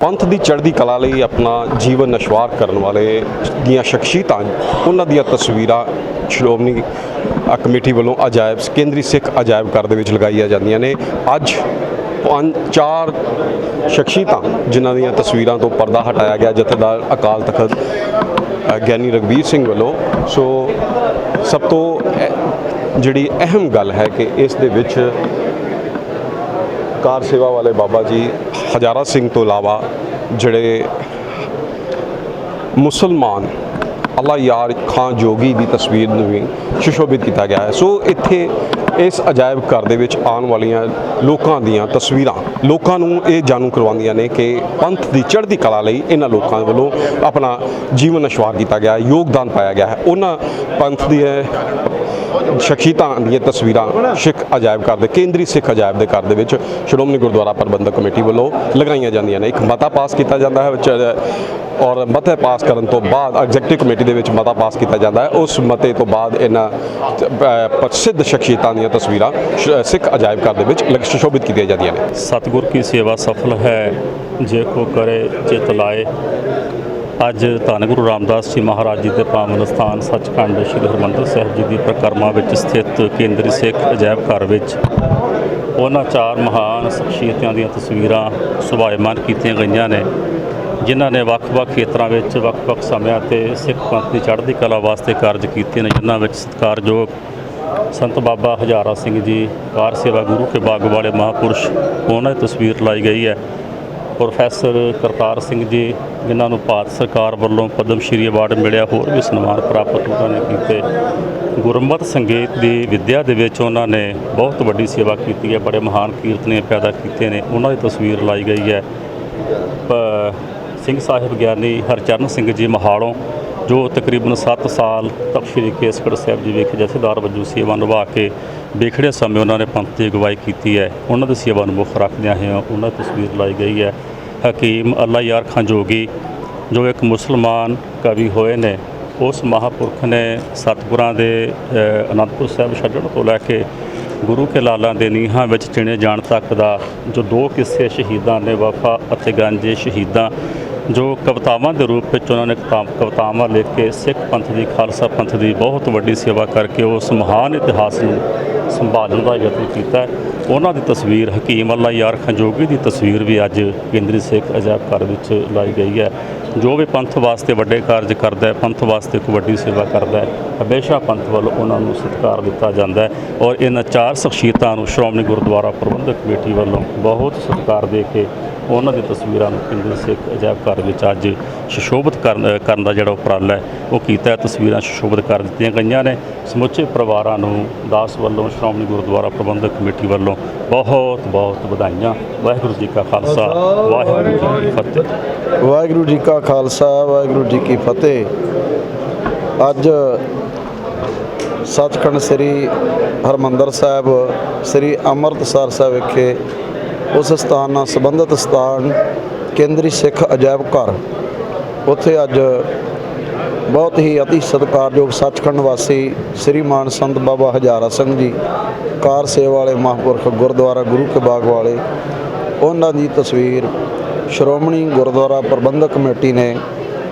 ਪੰਥ ਦੀ ਚੜ੍ਹਦੀ ਕਲਾ ਲਈ ਆਪਣਾ ਜੀਵਨ ਨਸ਼ਵਾਰ ਕਰਨ ਵਾਲੇ ਦੀਆਂ ਸ਼ਖਸੀਅਤਾਂ, ਉਹਨਾਂ ਦੀਆਂ ਤਸਵੀਰਾਂ ਸ਼੍ਰੋਮਣੀ ਕਮੇਟੀ ਵੱਲੋਂ ਅਜਾਇਬ, ਕੇਂਦਰੀ ਸਿੱਖ ਅਜਾਇਬ ਘਰ ਦੇ ਵਿੱਚ ਲਗਾਈਆਂ ਜਾਂਦੀਆਂ ਨੇ। ਅੱਜ ਪੰਜ, ਚਾਰ ਸ਼ਖਸੀਅਤਾਂ ਜਿਨ੍ਹਾਂ ਦੀਆਂ ਤਸਵੀਰਾਂ ਤੋਂ ਪਰਦਾ ਹਟਾਇਆ ਗਿਆ ਜਥੇਦਾਰ ਅਕਾਲ ਤਖਤ ਗਿਆਨੀ ਰਗਵੀਰ ਸਿੰਘ ਵੱਲੋਂ। ਸੋ ਸਭ ਤੋਂ ਜਿਹੜੀ ਅਹਿਮ ਗੱਲ ਹੈ ਕਿ ਇਸ ਦੇ ਵਿੱਚ ਕਾਰ ਸੇਵਾ ਵਾਲੇ ਬਾਬਾ ਜੀ ਹਜ਼ਾਰਾ ਸਿੰਘ ਤੋਂ ਇਲਾਵਾ ਜਿਹੜੇ ਮੁਸਲਮਾਨ ਅੱਲਾ ਯਾਰ ਖਾਂ ਜੋਗੀ ਦੀ ਤਸਵੀਰ ਨੂੰ ਵੀ ਸੁਸ਼ੋਭਿਤ ਕੀਤਾ ਗਿਆ ਹੈ। ਸੋ ਇੱਥੇ ਇਸ ਅਜਾਇਬ ਘਰ ਦੇ ਵਿੱਚ ਆਉਣ ਵਾਲੀਆਂ ਲੋਕਾਂ ਦੀਆਂ ਤਸਵੀਰਾਂ, ਲੋਕਾਂ ਨੂੰ ਇਹ ਜਾਣੂ ਕਰਵਾਉਂਦੀਆਂ ਨੇ ਕਿ ਪੰਥ ਦੀ ਚੜ੍ਹਦੀ ਕਲਾ ਲਈ ਇਹਨਾਂ ਲੋਕਾਂ ਵੱਲੋਂ ਆਪਣਾ ਜੀਵਨ ਅਸ਼ਵਾਰ ਕੀਤਾ ਗਿਆ ਹੈ ਯੋਗਦਾਨ ਪਾਇਆ ਗਿਆ ਹੈ। ਉਹਨਾਂ ਪੰਥ ਦੀ ਦੀਆਂ ਸ਼ਖਸੀਅਤਾਂ ਦੀਆਂ ਤਸਵੀਰਾਂ ਸਿੱਖ ਅਜਾਇਬ ਘਰ ਦੇ, ਕੇਂਦਰੀ ਸਿੱਖ ਅਜਾਇਬ ਦੇ ਘਰ ਦੇ ਵਿੱਚ ਸ਼੍ਰੋਮਣੀ ਗੁਰਦੁਆਰਾ ਪ੍ਰਬੰਧਕ ਕਮੇਟੀ ਵੱਲੋਂ ਲਗਾਈਆਂ ਜਾਂਦੀਆਂ ਨੇ। ਇੱਕ ਮਤਾ ਪਾਸ ਕੀਤਾ ਜਾਂਦਾ ਹੈ ਔਰ ਮਤੇ ਪਾਸ ਕਰਨ ਤੋਂ ਬਾਅਦ ਐਗਜ਼ੈਕਟਿਵ ਕਮੇਟੀ ਦੇ ਵਿੱਚ ਮਤਾ ਪਾਸ ਕੀਤਾ ਜਾਂਦਾ ਹੈ। ਉਸ ਮਤੇ ਤੋਂ ਬਾਅਦ ਇਹਨਾਂ ਪ੍ਰਸਿੱਧ ਸ਼ਖਸੀਅਤਾਂ ਦੀਆਂ ਤਸਵੀਰਾਂ ਸਿੱਖ ਅਜਾਇਬ ਘਰ ਦੇ ਵਿੱਚ ਲਗ- ਸੁਸ਼ੋਭਿਤ ਕੀਤੀਆਂ ਜਾਂਦੀਆਂ ਨੇ। ਸਤਿਗੁਰ ਕੀ ਸੇਵਾ ਸਫਲ ਹੈ, ਜੇ ਕੋ ਕਰੇ, ਚਿਤ ਲਾਏ। ਅੱਜ ਧੰਨ ਗੁਰੂ ਰਾਮਦਾਸ ਜੀ ਮਹਾਰਾਜ ਜੀ ਦੇ ਪਾਵਨ ਸਥਾਨ ਸੱਚਖੰਡ ਸ੍ਰੀ ਹਰਿਮੰਦਰ ਸਾਹਿਬ ਜੀ ਦੀ ਪ੍ਰਕਰਮਾ ਵਿੱਚ ਸਥਿਤ ਕੇਂਦਰੀ ਸਿੱਖ ਅਜਾਇਬ ਘਰ ਵਿੱਚ ਉਹਨਾਂ ਚਾਰ ਮਹਾਨ ਸ਼ਖਸੀਅਤਾਂ ਦੀਆਂ ਤਸਵੀਰਾਂ ਸੁਭਾਇਮਾਨ ਕੀਤੀਆਂ ਗਈਆਂ ਨੇ, ਜਿਨ੍ਹਾਂ ਨੇ ਵੱਖ-ਵੱਖ ਖੇਤਰਾਂ ਵਿੱਚ ਵੱਖ-ਵੱਖ ਸਮਿਆਂ ਤੇ ਸਿੱਖ ਪੰਥ ਦੀ ਚੜ੍ਹਦੀ ਕਲਾ ਵਾਸਤੇ ਕਾਰਜ ਕੀਤੇ ਨੇ, ਜਿਨ੍ਹਾਂ ਵਿੱਚ ਸਤਿਕਾਰਯੋਗ ਸੰਤ ਬਾਬਾ ਹਜ਼ਾਰਾ ਸਿੰਘ ਜੀ, ਕਾਰ ਸੇਵਾ ਗੁਰੂ ਕੇ ਬਾਗ ਵਾਲੇ ਮਹਾਪੁਰਸ਼, ਉਹਨਾਂ ਦੀ ਤਸਵੀਰ ਲਾਈ ਗਈ ਹੈ। ਪ੍ਰੋਫੈਸਰ ਕਰਤਾਰ ਸਿੰਘ ਜੀ, ਜਿਨ੍ਹਾਂ ਨੂੰ ਭਾਰਤ ਸਰਕਾਰ ਵੱਲੋਂ ਪਦਮ ਸ਼੍ਰੀ ਅਵਾਰਡ ਮਿਲਿਆ, ਹੋਰ ਵੀ ਸਨਮਾਨ ਪ੍ਰਾਪਤ ਉਹਨਾਂ ਨੇ ਕੀਤੇ। ਗੁਰਮਤਿ ਸੰਗੀਤ ਦੀ ਵਿੱਦਿਆ ਦੇ ਵਿੱਚ ਉਹਨਾਂ ਨੇ ਬਹੁਤ ਵੱਡੀ ਸੇਵਾ ਕੀਤੀ ਹੈ, ਬੜੇ ਮਹਾਨ ਕੀਰਤਨੇ ਪੈਦਾ ਕੀਤੇ ਨੇ, ਉਹਨਾਂ ਦੀ ਤਸਵੀਰ ਲਾਈ ਗਈ ਹੈ। ਸਿੰਘ ਸਾਹਿਬ ਗਿਆਨੀ ਹਰਚਰਨ ਸਿੰਘ ਜੀ ਮਹਾਲੋਂ ਜੋ ਤਕਰੀਬਨ 7 ਸਾਲ ਤੱਕ ਸ੍ਰੀ ਕੇਸਗੜ੍ਹ ਸਾਹਿਬ ਜੀ ਵਿਖੇ ਜਥੇਦਾਰ ਵਜੋਂ ਸੇਵਾ ਨਿਭਾ ਕੇ ਵਿਖੜੇ ਸਮੇਂ ਉਹਨਾਂ ਨੇ ਪੰਥ ਦੀ ਅਗਵਾਈ ਕੀਤੀ ਹੈ, ਉਹਨਾਂ ਦੀ ਸੇਵਾ ਨੂੰ ਮੁੱਖ ਰੱਖਦਿਆਂ ਹੋਇਆਂ ਉਹਨਾਂ ਦੀ ਤਸਵੀਰ ਲਾਈ ਗਈ ਹੈ। ਹਕੀਮ ਅੱਲਾ ਯਾਰ ਖਾਂ ਜੋਗੀ, ਜੋ ਇੱਕ ਮੁਸਲਮਾਨ ਕਵੀ ਹੋਏ ਨੇ, ਉਸ ਮਹਾਪੁਰਖ ਨੇ ਸਤਿਗੁਰਾਂ ਦੇ ਅਨੰਦਪੁਰ ਸਾਹਿਬ ਛੱਡਣ ਤੋਂ ਲੈ ਕੇ ਗੁਰੂ ਕੇ ਲਾਲਾਂ ਦੇ ਨੀਹਾਂ ਵਿੱਚ ਚਿਣੇ ਜਾਣ ਤੱਕ ਦਾ ਜੋ ਦੋ ਕਿੱਸੇ ਸ਼ਹੀਦਾਂ ਨੇ, ਵਫਾ ਅਤੇ ਗੰਜੇ ਸ਼ਹੀਦਾਂ ਜੋ ਕਵਿਤਾਵਾਂ ਦੇ ਰੂਪ ਵਿੱਚ ਉਹਨਾਂ ਨੇ ਕਿਤਾਬ ਕਵਿਤਾਵਾਂ ਲਿਖ ਕੇ ਸਿੱਖ ਪੰਥ ਦੀ, ਖਾਲਸਾ ਪੰਥ ਦੀ ਬਹੁਤ ਵੱਡੀ ਸੇਵਾ ਕਰਕੇ ਉਸ ਮਹਾਨ ਇਤਿਹਾਸ ਨੂੰ ਸੰਭਾਲਣ ਦਾ ਯਤਨ ਕੀਤਾ ਉਹਨਾਂ ਦੀ ਤਸਵੀਰ ਹਕੀਮ ਅੱਲਾ ਯਾਰ ਖਾਂ ਜੋਗੀ ਦੀ ਤਸਵੀਰ ਵੀ ਅੱਜ ਕੇਂਦਰੀ ਸਿੱਖ ਅਜਾਇਬ ਘਰ ਵਿੱਚ ਲਾਈ ਗਈ ਹੈ। ਜੋ ਵੀ ਪੰਥ ਵਾਸਤੇ ਵੱਡੇ ਕਾਰਜ ਕਰਦਾ ਹੈ, ਪੰਥ ਵਾਸਤੇ ਇੱਕ ਵੱਡੀ ਸੇਵਾ ਕਰਦਾ ਹੈ, ਹਮੇਸ਼ਾ ਪੰਥ ਵੱਲੋਂ ਉਹਨਾਂ ਨੂੰ ਸਤਿਕਾਰ ਦਿੱਤਾ ਜਾਂਦਾ ਹੈ ਔਰ ਇਹਨਾਂ ਚਾਰ ਸ਼ਖਸੀਅਤਾਂ ਨੂੰ ਸ਼੍ਰੋਮਣੀ ਗੁਰਦੁਆਰਾ ਪ੍ਰਬੰਧਕ ਕਮੇਟੀ ਵੱਲੋਂ ਬਹੁਤ ਸਤਿਕਾਰ ਦੇ ਕੇ ਉਹਨਾਂ ਦੀ ਤਸਵੀਰਾਂ ਨੂੰ ਕੇਂਦਰੀ ਸਿੱਖ ਅਜਾਇਬ ਘਰ ਵਿੱਚ ਅੱਜ ਸੁਸ਼ੋਭਿਤ ਕਰਨ ਕਰਨ ਦਾ ਜਿਹੜਾ ਉਪਰਾਲਾ ਹੈ, ਉਹ ਕੀਤਾ ਹੈ। ਤਸਵੀਰਾਂ ਸੁਸ਼ੋਭਿਤ ਕਰ ਦਿੱਤੀਆਂ ਗਈਆਂ ਨੇ। ਸਮੁੱਚੇ ਪਰਿਵਾਰਾਂ ਨੂੰ ਦਾਸ ਵੱਲੋਂ ਸ਼੍ਰੋਮਣੀ ਗੁਰਦੁਆਰਾ ਪ੍ਰਬੰਧਕ ਕਮੇਟੀ ਵੱਲੋਂ ਬਹੁਤ ਬਹੁਤ ਵਧਾਈਆਂ। ਵਾਹਿਗੁਰੂ ਜੀ ਕਾ ਖਾਲਸਾ, ਵਾਹਿਗੁਰੂ ਜੀ ਕੀ ਫਤਿਹ। ਵਾਹਿਗੁਰੂ ਜੀ ਕਾ ਖਾਲਸਾ, ਵਾਹਿਗੁਰੂ ਜੀ ਕੀ ਫਤਿਹ। ਅੱਜ ਸੱਚਖੰਡ ਸ੍ਰੀ ਹਰਮੰਦਰ ਸਾਹਿਬ, ਸ੍ਰੀ ਅੰਮ੍ਰਿਤਸਰ ਸਾਹਿਬ ਵਿਖੇ ਉਸ ਸਥਾਨ ਨਾਲ ਸੰਬੰਧਿਤ ਸਥਾਨ ਕੇਂਦਰੀ ਸਿੱਖ ਅਜਾਇਬ ਘਰ। ਉੱਥੇ ਅੱਜ ਬਹੁਤ ਹੀ ਅਤੀ ਸਤਿਕਾਰਯੋਗ ਸੱਚਖੰਡ ਵਾਸੀ ਸ੍ਰੀ ਮਾਨ ਸੰਤ ਬਾਬਾ ਹਜ਼ਾਰਾ ਸਿੰਘ ਜੀ, ਕਾਰ ਸੇਵਾ ਵਾਲੇ ਮਹਾਂਪੁਰਖ ਗੁਰਦੁਆਰਾ ਗੁਰੂ ਕੇ ਬਾਗ ਵਾਲੇ, ਉਹਨਾਂ ਦੀ ਤਸਵੀਰ ਸ਼੍ਰੋਮਣੀ ਗੁਰਦੁਆਰਾ ਪ੍ਰਬੰਧਕ ਕਮੇਟੀ ਨੇ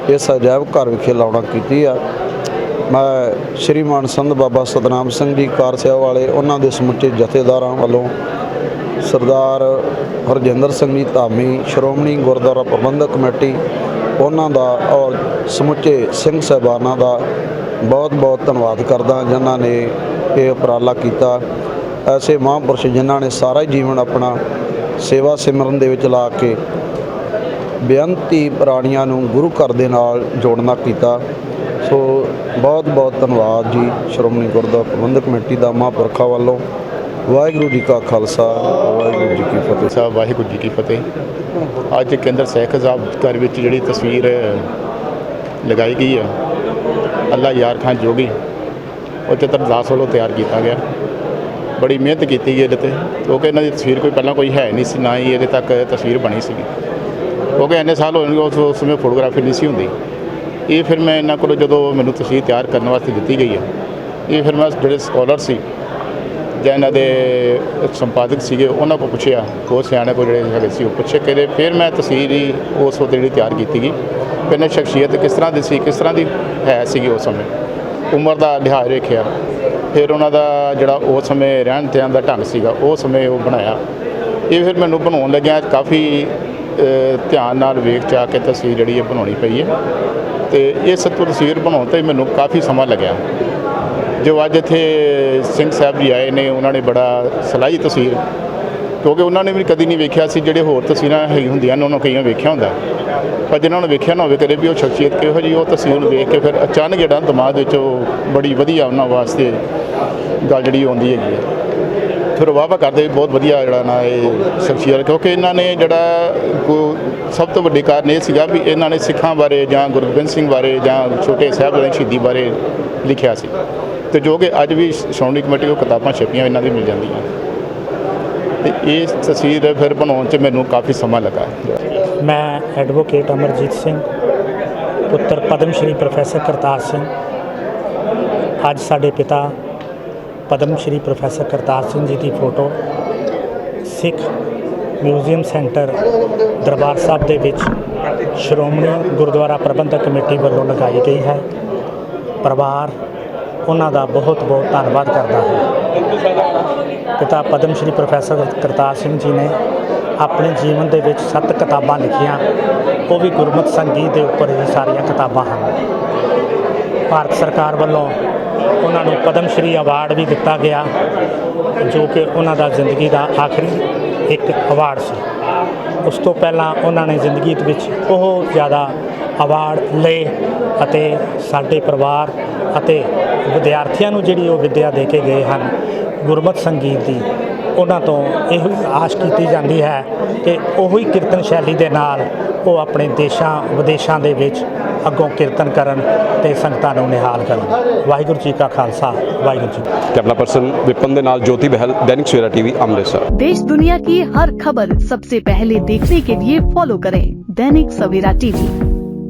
ਇਸ ਅਜਾਇਬ ਘਰ ਵਿਖੇ ਲਾਉਣਾ ਕੀਤੀ ਆ। ਮੈਂ ਸ਼੍ਰੀ ਮਾਨ ਸੰਤ ਬਾਬਾ ਸਤਨਾਮ ਸਿੰਘ ਜੀ, ਕਾਰ ਸੇਵਾ ਵਾਲੇ, ਉਹਨਾਂ ਦੇ ਸਮੁੱਚੇ ਜਥੇਦਾਰਾਂ ਵੱਲੋਂ ਸਰਦਾਰ ਹਰਜਿੰਦਰ ਸਿੰਘ ਜੀ ਧਾਮੀ, ਸ਼੍ਰੋਮਣੀ ਗੁਰਦੁਆਰਾ ਪ੍ਰਬੰਧਕ ਕਮੇਟੀ, ਉਹਨਾਂ ਦਾ ਔਰ ਸਮੁੱਚੇ ਸਿੰਘ ਸਾਹਿਬਾਨਾਂ ਦਾ ਬਹੁਤ ਬਹੁਤ ਧੰਨਵਾਦ ਕਰਦਾ, ਜਿਨ੍ਹਾਂ ਨੇ ਇਹ ਉਪਰਾਲਾ ਕੀਤਾ। ਐਸੇ ਮਹਾਂਪੁਰਸ਼ ਜਿਨ੍ਹਾਂ ਨੇ ਸਾਰਾ ਜੀਵਨ ਆਪਣਾ ਸੇਵਾ ਸਿਮਰਨ ਦੇ ਵਿੱਚ ਲਾ ਕੇ ਬੇਅੰਤੀ ਪ੍ਰਾਣੀਆਂ ਨੂੰ ਗੁਰੂ ਘਰ ਦੇ ਨਾਲ ਜੋੜਨਾ ਕੀਤਾ। ਸੋ ਬਹੁਤ ਬਹੁਤ ਧੰਨਵਾਦ ਜੀ, ਸ਼੍ਰੋਮਣੀ ਗੁਰਦੁਆਰਾ ਪ੍ਰਬੰਧਕ ਕਮੇਟੀ ਦਾ ਮਹਾਂਪੁਰਖਾਂ ਵੱਲੋਂ। ਵਾਹਿਗੁਰੂ ਜੀ ਕਾ ਖਾਲਸਾ, ਵਾਹਿਗੁਰੂ ਜੀ ਕੀ ਫਤਿਹ। ਸਾਹਿਬ, ਵਾਹਿਗੁਰੂ ਜੀ ਕੀ ਫਤਿਹ। ਅੱਜ ਕੇਂਦਰ ਸਿੱਖ ਸਾਹਿਬ ਘਰ ਵਿੱਚ ਜਿਹੜੀ ਤਸਵੀਰ ਲਗਾਈ ਗਈ ਆ, ਅੱਲਾ ਯਾਰ ਖਾਨ ਜੋਗੀ ਉਹ ਚਿੱਤਰ ਦਾਸ ਵੱਲੋਂ ਤਿਆਰ ਕੀਤਾ ਗਿਆ। ਬੜੀ ਮਿਹਨਤ ਕੀਤੀ ਗਈ ਇਹਦੇ ਤੇ, ਕਿਉਂਕਿ ਇਹਨਾਂ ਦੀ ਤਸਵੀਰ ਕੋਈ ਪਹਿਲਾਂ ਕੋਈ ਹੈ ਨਹੀਂ ਸੀ, ਨਾ ਹੀ ਇਹਦੇ ਤੱਕ ਤਸਵੀਰ ਬਣੀ ਸੀਗੀ। ਕਿਉਂਕਿ ਇੰਨੇ ਸਾਲ ਹੋਏ ਨੇ ਉਸ ਸਮੇਂ ਫੋਟੋਗ੍ਰਾਫੀ ਨਹੀਂ ਸੀ ਹੁੰਦੀ। ਇਹ ਫਿਰ ਮੈਂ ਇਹਨਾਂ ਕੋਲੋਂ ਜਦੋਂ ਮੈਨੂੰ ਤਸਵੀਰ ਤਿਆਰ ਕਰਨ ਵਾਸਤੇ ਦਿੱਤੀ ਗਈ ਹੈ ਇਹ ਫਿਰ ਮੈਂ ਜਿਹੜੇ ਸਕਾਲਰ ਸੀ ਜਾਂ ਇਹਨਾਂ ਦੇ ਸੰਪਾਦਕ ਸੀਗੇ, ਉਹਨਾਂ ਕੋਲ ਪੁੱਛਿਆ, ਉਹ ਸਿਆਣੇ ਕੋਲ ਜਿਹੜੇ ਹੈਗੇ ਸੀ, ਉਹ ਪੁੱਛੇ, ਕਹਿੰਦੇ ਫਿਰ ਮੈਂ ਤਸਵੀਰ ਹੀ ਉਸ ਵਕਤ ਜਿਹੜੀ ਤਿਆਰ ਕੀਤੀ ਗਈ, ਫਿਰ ਇਹਨਾਂ ਸ਼ਖਸੀਅਤ ਕਿਸ ਤਰ੍ਹਾਂ ਦੀ ਸੀ, ਕਿਸ ਤਰ੍ਹਾਂ ਦੀ ਹੈ ਸੀਗੀ ਉਸ ਸਮੇਂ, ਉਮਰ ਦਾ ਲਿਹਾਜ਼ ਵੇਖਿਆ, ਫਿਰ ਉਹਨਾਂ ਦਾ ਜਿਹੜਾ ਉਸ ਸਮੇਂ ਰਹਿਣ ਸਹਿਣ ਦਾ ਢੰਗ ਸੀਗਾ, ਉਹ ਸਮੇਂ ਉਹ ਬਣਾਇਆ, ਇਹ ਫਿਰ ਮੈਨੂੰ ਬਣਾਉਣ ਲੱਗਿਆ, ਕਾਫੀ ਧਿਆਨ ਨਾਲ ਵੇਖ ਚਾ ਕੇ ਤਸਵੀਰ ਜਿਹੜੀ ਹੈ ਬਣਾਉਣੀ ਪਈ ਹੈ, ਤੇ ਇਹ ਸਤੂ ਤਸਵੀਰ ਬਣਾਉਣ ਤੇ ਮੈਨੂੰ ਕਾਫੀ ਸਮਾਂ ਲੱਗਿਆ। ਜੋ ਅੱਜ ਇੱਥੇ ਸਿੰਘ ਸਾਹਿਬ ਜੀ ਆਏ ਨੇ, ਉਹਨਾਂ ਨੇ ਬੜਾ ਸਲਾਹੀ ਤਸਵੀਰ, ਕਿਉਂਕਿ ਉਹਨਾਂ ਨੇ ਵੀ ਕਦੀ ਨਹੀਂ ਵੇਖਿਆ ਸੀ ਜਿਹੜੇ ਹੋਰ ਤਸਵੀਰਾਂ ਹੈਗੀ ਹੁੰਦੀਆਂ ਨੇ, ਉਹਨਾਂ ਕਈਆਂ ਵੇਖਿਆ ਹੁੰਦਾ। ਪਰ ਜਿਨ੍ਹਾਂ ਨੂੰ ਵੇਖਿਆ ਨਾ ਹੋਵੇ ਕਦੇ ਵੀ ਉਹ ਸ਼ਖਸੀਅਤ ਕਿਹੋ ਜਿਹੀ ਉਹ ਤਸਵੀਰ ਨੂੰ ਵੇਖ ਕੇ ਫਿਰ ਅਚਾਨਕ ਜਿਹੜਾ ਦਿਮਾਗ ਵਿੱਚ ਉਹ ਬੜੀ ਵਧੀਆ ਉਹਨਾਂ ਵਾਸਤੇ ਗੱਲ ਜਿਹੜੀ ਆਉਂਦੀ ਹੈਗੀ ਹੈ। ਫਿਰ ਵਾਹ ਕਰਦੇ ਵੀ ਬਹੁਤ ਵਧੀਆ ਜਿਹੜਾ ਨਾ ਇਹ ਸ਼ਖਸੀਅਤ ਕਿਉਂਕਿ ਇਹਨਾਂ ਨੇ ਜਿਹੜਾ ਕੋ- ਸਭ ਤੋਂ ਵੱਡੀ ਕਾਰਨ ਇਹ ਸੀਗਾ ਵੀ ਇਹਨਾਂ ਨੇ ਸਿੱਖਾਂ ਬਾਰੇ ਜਾਂ ਗੁਰੂ ਗੋਬਿੰਦ ਸਿੰਘ ਬਾਰੇ ਜਾਂ ਛੋਟੇ ਸਾਹਿਬਜ਼ਾਦੇ ਸ਼ਹੀਦੀ ਬਾਰੇ ਲਿਖਿਆ ਸੀ। ਤੇ ਜੋ ਕਿ ਅੱਜ ਵੀ ਸ਼੍ਰੋਮਣੀ ਕਮੇਟੀ ਕੋਲ ਕਿਤਾਬਾਂ, ਛਪੀਆਂ ਇਹਨਾਂ ਦੀ ਮਿਲ ਜਾਂਦੀਆਂ। ਤੇ ਇਹ ਤਸਵੀਰ ਫਿਰ ਬਣਾਉਣ 'ਚ ਮੈਨੂੰ ਕਾਫੀ ਸਮਾਂ ਲੱਗਾ। ਮੈਂ ਐਡਵੋਕੇਟ ਅਮਰਜੀਤ ਸਿੰਘ, ਪੁੱਤਰ ਪਦਮ ਸ਼੍ਰੀ ਪ੍ਰੋਫੈਸਰ ਕਰਤਾਰ ਸਿੰਘ, ਅੱਜ ਸਾਡੇ ਪਿਤਾ ਪਦਮ ਸ਼੍ਰੀ ਪ੍ਰੋਫੈਸਰ ਕਰਤਾਰ ਸਿੰਘ ਜੀ ਦੀ photo Sikh museum centre Darbar Sahib ਦੇ ਵਿੱਚ ਸ਼੍ਰੋਮਣੀ ਗੁਰਦੁਆਰਾ ਪ੍ਰਬੰਧਕ ਕਮੇਟੀ ਵੱਲੋਂ ਲਗਾਈ ਗਈ ਹੈ। ਪਰਿਵਾਰ ਉਹਨਾਂ ਦਾ ਬਹੁਤ ਬਹੁਤ ਧੰਨਵਾਦ ਕਰਦਾ ਹੈ। ਪਿਤਾ ਪਦਮ ਸ਼੍ਰੀ ਪ੍ਰੋਫੈਸਰ ਕਰਤਾਰ ਸਿੰਘ ਜੀ ਨੇ ਆਪਣੇ ਜੀਵਨ ਦੇ ਵਿੱਚ ਸੱਤ ਕਿਤਾਬਾਂ ਲਿਖੀਆਂ। ਉਹ ਵੀ ਗੁਰਮਤਿ ਸੰਗੀਤ ਦੇ ਉੱਪਰ ਹੀ ਸਾਰੀਆਂ ਕਿਤਾਬਾਂ ਹਨ। ਭਾਰਤ ਸਰਕਾਰ ਵੱਲੋਂ ਉਹਨਾਂ ਨੂੰ ਪਦਮ ਸ਼੍ਰੀ ਅਵਾਰਡ ਵੀ ਦਿੱਤਾ ਗਿਆ, ਜੋ ਕਿ ਉਹਨਾਂ ਦਾ ਜ਼ਿੰਦਗੀ ਦਾ ਆਖਰੀ ਇੱਕ ਅਵਾਰਡ ਸੀ। ਉਸ ਤੋਂ ਪਹਿਲਾਂ ਉਹਨਾਂ ਨੇ ਜ਼ਿੰਦਗੀ ਦੇ ਵਿੱਚ ਬਹੁਤ ਜ਼ਿਆਦਾ ਅਵਾਰਡ ਲਏ ਅਤੇ ਸਾਡੇ ਪਰਿਵਾਰ ਅਤੇ ਵਿਦਿਆਰਥੀਆਂ ਨੂੰ ਜਿਹੜੀ ਉਹ ਵਿੱਦਿਆ ਦੇ ਕੇ ਗਏ ਹਨ ਗੁਰਮਤਿ ਸੰਗੀਤ ਦੀ ਉਹਨਾਂ ਤੋਂ ਇਹੋ ਹੀ ਆਸ ਕੀਤੀ ਜਾਂਦੀ ਹੈ ਕਿ ਉਹੀ ਕੀਰਤਨ ਸ਼ੈਲੀ ਦੇ ਨਾਲ ਉਹ ਆਪਣੇ ਦੇਸ਼ਾਂ ਵਿਦੇਸ਼ਾਂ ਦੇ ਵਿੱਚ ਅੱਗੋਂ ਕੀਰਤਨ ਕਰਨ ਤੇ ਸੰਗਤਾਂ ਨੂੰ ਨਿਹਾਲ ਕਰਨ ਵਾਹਿਗੁਰੂ ਜੀ ਕਾ ਖਾਲਸਾ ਵਾਹਿਗੁਰੂ ਜੀ ਕੀ ਫਤਿਹ। ਕੈਮਰਾ ਪਰਸਨ ਵਿਪਨ ਦੇ ਨਾਲ ਜੋਤੀ ਬਹਿਲ ਦੈਨਿਕ ਸਵੇਰਾ ਟੀਵੀ ਅੰਮ੍ਰਿਤਸਰ देश दुनिया की हर खबर सबसे पहले देखने के लिए फॉलो करें दैनिक सवेरा टीवी